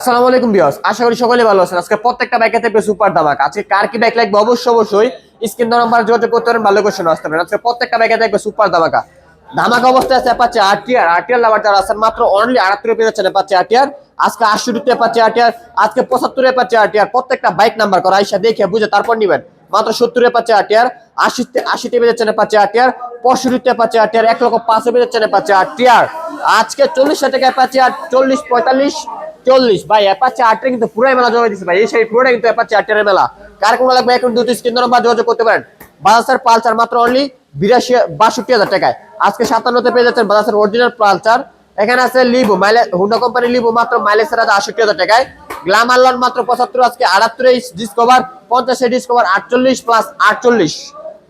আসসালামু আলাইকুম আশা করি সকলে ভালো আছেন। আজকে প্রত্যেকটা সুপার আজকে কার কি লাগবে? অবশ্যই অবশ্যই স্ক্রিন নাম্বার যোগাযোগ করতে পারেন, ভালো কোশ্চেন আসতে পারেন। আজকে প্রত্যেকটা থাকবে সুপার ধামাকা। আছে লাভার যারা আছেন, মাত্র অনলি পেয়ে আজকে আজকে পঁচাত্তরে পাচ্ছে আরটিআর প্রত্যেকটা বাইক নাম্বার করা, আইসা দেখে বুঝে তারপর নিবেন। মাত্র সত্তরে পাচ্ছে আরটিআর আশিতে আশিতে পেয়ে যাচ্ছেন পাচ্ছে আরটিআর পঁয়ষট্টিতে পাচ্ছে আরটিআর এক লক্ষ পাঁচে পেয়ে যাচ্ছেন পাচ্ছে আরটিআর আজকে চল্লিশ টাকায় পাচ্ছে আর চল্লিশ পঁয়তাল্লিশ। চল্লিশ। ভাই অ্যাপাচে আটটা কিন্তু পুরাই মেলা জমা দিচ্ছে ভাই। এই সেই পুরোটা কিন্তু অ্যাপাচে আটের মেলা। কার কোন লাগবে এখন দুটি স্ক্রিন নাম্বার যোগাযোগ করতে পারেন। বাজাসের পালসার মাত্র অনলি বিরাশি, বাষট্টি হাজার টাকায়। আজকে সাতান্নতে পেয়ে যাচ্ছেন বাজাসের অরিজিনাল পালচার এখানে আছে লিবু মাইলে হুন্ডা কোম্পানি লিবু মাত্র মাইলেজের আছে আষট্টি হাজার টাকায়। গ্লামার লন মাত্র পঁচাত্তর, আজকে আটাত্তরে ডিসকভার পঞ্চাশে ডিসকভার আটচল্লিশ প্লাস আটচল্লিশ।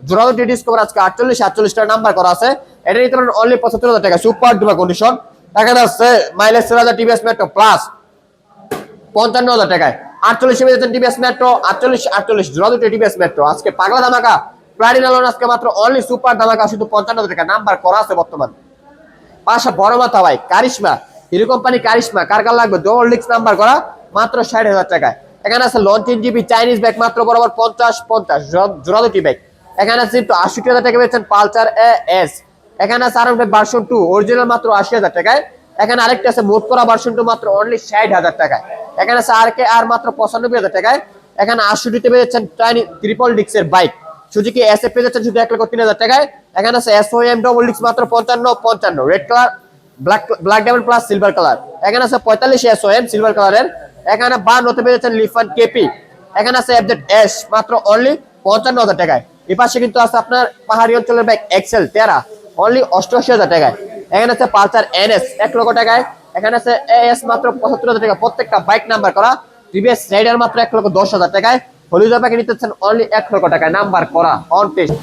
জোড়াউটি ডিসকভার আজকে আটচল্লিশ আটচল্লিশটা নাম্বার করা আছে। এটা নিতে পারেন অনলি পঁচাত্তর হাজার টাকা সুপার ডুবা কন্ডিশন এখানে আছে মাইলেজ হাজার টিভিএস মেট্রো প্লাস পঞ্চান্ন হাজার টাকায়। আটচল্লিশ পেয়েছেন টিভিএস মেট্রো আটচল্লিশ আটচল্লিশ, জোড়া দুটো টিভিএস মেট্রো আজকে পাগলা ধামাকা লোন আজকে মাত্র অনলি সুপার ধামাকা, শুধু পঞ্চান্ন হাজার টাকা। নাম্বার করা আছে বর্তমান। পাশা বড় মাথা ভাই কারিশমা হিরো কোম্পানি কারিশমা কার কার লাগবে? ডবল ডিক্স নাম্বার করা, মাত্র ষাট হাজার টাকায়। এখানে আছে লন জিবি চাইনিজ ব্যাগ মাত্র বরাবর পঞ্চাশ পঞ্চাশ, জোড়া দুটি ব্যাগ এখানে আছে একটু আশি হাজার টাকা পেয়েছেন পালচার এস এখানে আছে আরও ভার্সন টু অরিজিনাল মাত্র আশি হাজার টাকায়। এখানে আরেকটা আছে, মোট করা ভার্সন টু মাত্র অনলি ষাট হাজার টাকায়। এখানে আছে আর কে, আর মাত্র পঁচানব্বই হাজার টাকায়। এখানে আশিটিতে পেয়েছেন টাইনি ট্রিপল ডিক্সের বাইক সুজুকি এস এফ পেয়েছেন শুধু এক লক্ষ তিন হাজার টাকায়। এখানে আছে এস এম ডবল ডিক্স মাত্র পঞ্চান্ন পঞ্চান্ন। Red colour black black diamond plus silver colour এখানে আছে পঁয়তাল্লিশ এস এম সিলভার কালারের এখানে বান হতে পেরেছেন লিফান কেপি এখানে আছে এফজেড এস মাত্র অনলি পঞ্চান্ন হাজার টাকায়। এই পাশে কিন্তু আছে আপনার পাহাড়ি অঞ্চলের বাইক এক্সেল তেরা অনলি অষ্টআশি হাজার টাকায়। এখানে আছে পালসার এনএস, এক লক্ষ টাকায়। এখানে আছে এস মাত্র পঁচাত্তর হাজার টাকা। প্রত্যেকটা বাইক নাম্বার করা। টিভিএস রাইডার মাত্র এক লক্ষ দশ হাজার টাকায়। হলুদ নিতেছেন অনলি এক লক্ষ টাকায়। নাম্বার করা অন টেস্ট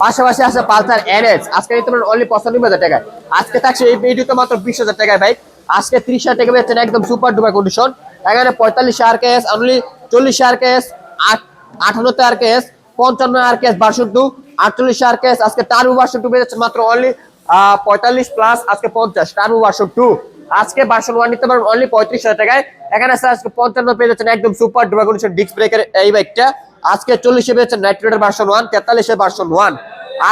পাশাপাশি আছে পালসার এনএস। আজকে নিতে পারেন অনলি পঁচানব্বই হাজার টাকায়। আজকে থাকছে এই ভিডিওতে মাত্র বিশ হাজার টাকায় বাইক। আজকে ত্রিশ হাজার টাকা পেয়েছেন একদম সুপার ডুপার কন্ডিশন এখানে পঁয়তাল্লিশ আর কে এস অনলি চল্লিশ আর কে এস আঠান্নতে আর কে এস পঞ্চান্ন আর কে এস আটচল্লিশ আর কে এস আজকে টার্বো বার্ষণ টু পেয়ে যাচ্ছে মাত্র অনলি পঁয়তাল্লিশ প্লাস আজকে পঞ্চাশ। Turbo version two. আজকে বার্ষণ ওয়ান নিতে পারবেন অনলি পঁয়ত্রিশ হাজার টাকায়। এখানে আছে আজকে পঞ্চান্ন পেয়ে যাচ্ছেন একদম সুপার ডুপার কন্ডিশন ডিস্ক ব্রেকের এই বাইকটা আজকে চল্লিশে পেয়েছেন নাইট্রেটের ভার্সন ওয়ান তেতাল্লিশে ভার্সন ওয়ান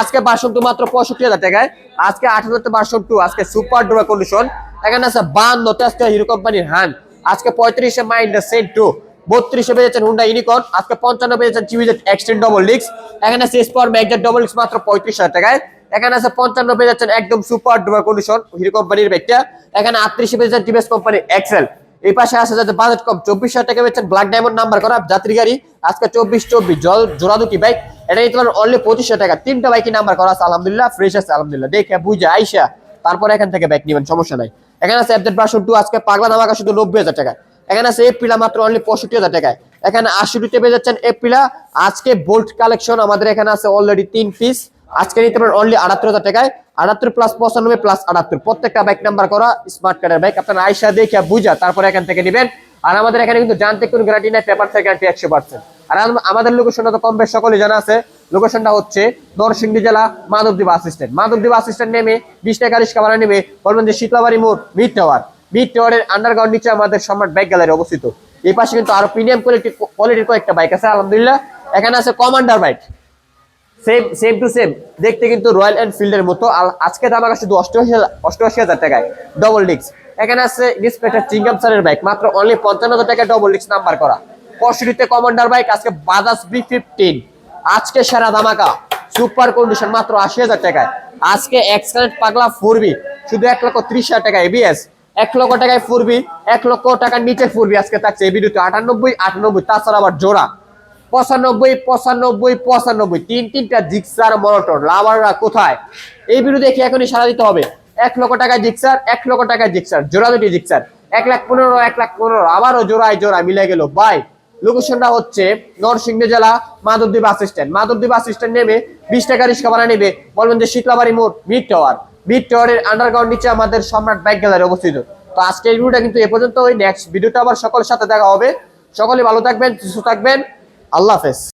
আজকে ভার্সন টু মাত্র পঁয়ষট্টি হাজার টাকায়। আজকে আঠারোতে ভার্সন টু আজকে সুপার ডুপার কন্ডিশন এখানে আছে বান্নতে আজকে হিরো কোম্পানির হ্যান্ড আজকে পঁয়ত্রিশে মাইন্ড সেন্ট টু। বত্রিশে পেয়েছেন হুন্ডা ইউনিকন আজকে পঞ্চান্ন পেয়েছেন টিভিজেড এক্সটেন ডবল ডিক্স এখানে আছে স্পর ম্যাগজেট ডবল ডিক্স মাত্র পঁয়ত্রিশ হাজার টাকায়। এখানে আছে পঞ্চান্ন পেয়ে যাচ্ছেন একদম সুপার ডুপার কন্ডিশন হিরো কোম্পানির ব্যাগটা এখানে আটত্রিশে পেয়ে যাচ্ছেন টিভিএস কোম্পানির এক্সেল এই পাশে আছে যাতে বাজেট কম, চব্বিশ হাজার টাকা পেয়েছেন ব্ল্যাক ডায়মন্ড নাম্বার করা যাত্রী গাড়ি। আজকে চব্বিশ চব্বিশ, জল জোড়া দুটি বাইক এটা নিতে পারেন অনলি পঁচিশ হাজার টাকা। তিনটা বাইকের নাম্বার করা আছে, আলহামদুলিল্লাহ ফ্রেশ আছে, আলহামদুলিল্লাহ। দেখে বুঝে, আইসা, তারপরে এখান থেকে বাইক নেবেন, সমস্যা নাই। এখানে আছে অ্যাপডেট ভার্সন টু আজকে পাগলা ধামাকা শুধু নব্বই হাজার টাকা। এখানে আছে এপ্রিলা মাত্র অনলি পঁয়ষট্টি হাজার টাকায়। এখানে আশি পেয়ে যাচ্ছেন এপ্রিলা আজকে বোল্ট কালেকশন আমাদের এখানে আছে অলরেডি তিন পিস আজকে নিতে পারেন অনলি আটাত্তর হাজার টাকায়। আটাত্তর প্লাস পঁচানব্বই প্লাস আটাত্তর। প্রত্যেকটা বাইক নাম্বার করা স্মার্ট কার্ডের বাইক আপনারা আইসা দেখে বুঝা, তারপরে এখান থেকে নেবেন। আর আমাদের এখানে কিন্তু জানতে কোনো গ্যারান্টি নাই পেপার থেকে গ্যারান্টি একশো পার্সেন্ট আর আমাদের লোকেশনটা তো কম বেশ সকলে জানা আছে। লোকেশনটা হচ্ছে নরসিংদী জেলা Madhabdi bus stand Madhabdi bus stand নেমে বিশ টাকা রিক্সা ভাড়া নেবে। বলবেন যে শীতলাবাড়ি মোড় মিড টাওয়ার মিড টাওয়ারের আন্ডারগ্রাউন্ড নিচে আমাদের সম্রাট বাইক গ্যালারি অবস্থিত। এই পাশে কিন্তু আরও প্রিমিয়াম কোয়ালিটি কোয়ালিটির কয়েকটা বাইক আছে, আলহামদুলিল্লাহ। এখানে আছে commander bike same same to same দেখতে কিন্তু রয়্যাল এনফিল্ডের মতো। আজকে দাম আগে শুধু অষ্টআশি অষ্টআশি হাজার টাকায়। ডবল ডিক্স এখানে আছে ইন্সপেক্টর চিংগাম স্যারের বাইক মাত্র অনলি পঞ্চান্ন হাজার টাকা ডবল ডিক্স নাম্বার করা। পঁয়ষট্টিতে কমান্ডার বাইক আজকে বাজাজ বি ফিফটিন আজকে সেরা ধামাকা। সুপার কন্ডিশন মাত্র আশি হাজার টাকায়। আজকে এক্সকারেন্ট পাগলা ফুরবি। শুধু এক লক্ষ ত্রিশ হাজার টাকা এবিএস এক লক্ষ টাকায় ফুরবি, এক লক্ষ টাকার নিচে ফুরবি আজকে থাকছে এই ভিডিওতে আটানব্বই আটানব্বই, তাছাড়া আবার জোড়া। পঁচানব্বই পঁচানব্বই পঁচানব্বই। তিন তিনটা জিক্সার মনোটর। লাভাররা কোথায়? এই বিরুদ্ধে দেখে এখনই সারা দিতে হবে। এক লক্ষ টাকায় জিক্সার, এক লক্ষ টাকায় জিক্সার। জোড়া দুটি জিক্সার। এক লাখ পনেরো, এক লাখ পনেরো। আবারও জোড়ায় জোড়া মিলে গেল। বাই লোকেশনটা হচ্ছে নরসিংহ জেলা Madhabdwip bus stand. Madhabdi bus stand নেমে বিশ টাকা রিক্সা ভাড়া নেবে। বলবেন যে শীতলাবাড়ি মোড় মিড টাওয়ার মিড টাওয়ারের আন্ডারগ্রাউন্ড নিচে আমাদের সম্রাট বাইক গ্যালারি অবস্থিত। তো আজকের ভিডিওটা কিন্তু এ পর্যন্ত ওই নেক্সট ভিডিওটা আবার সকলের সাথে দেখা হবে। সকলে ভালো থাকবেন, সুস্থ থাকবেন। আল্লাহ হাফেজ।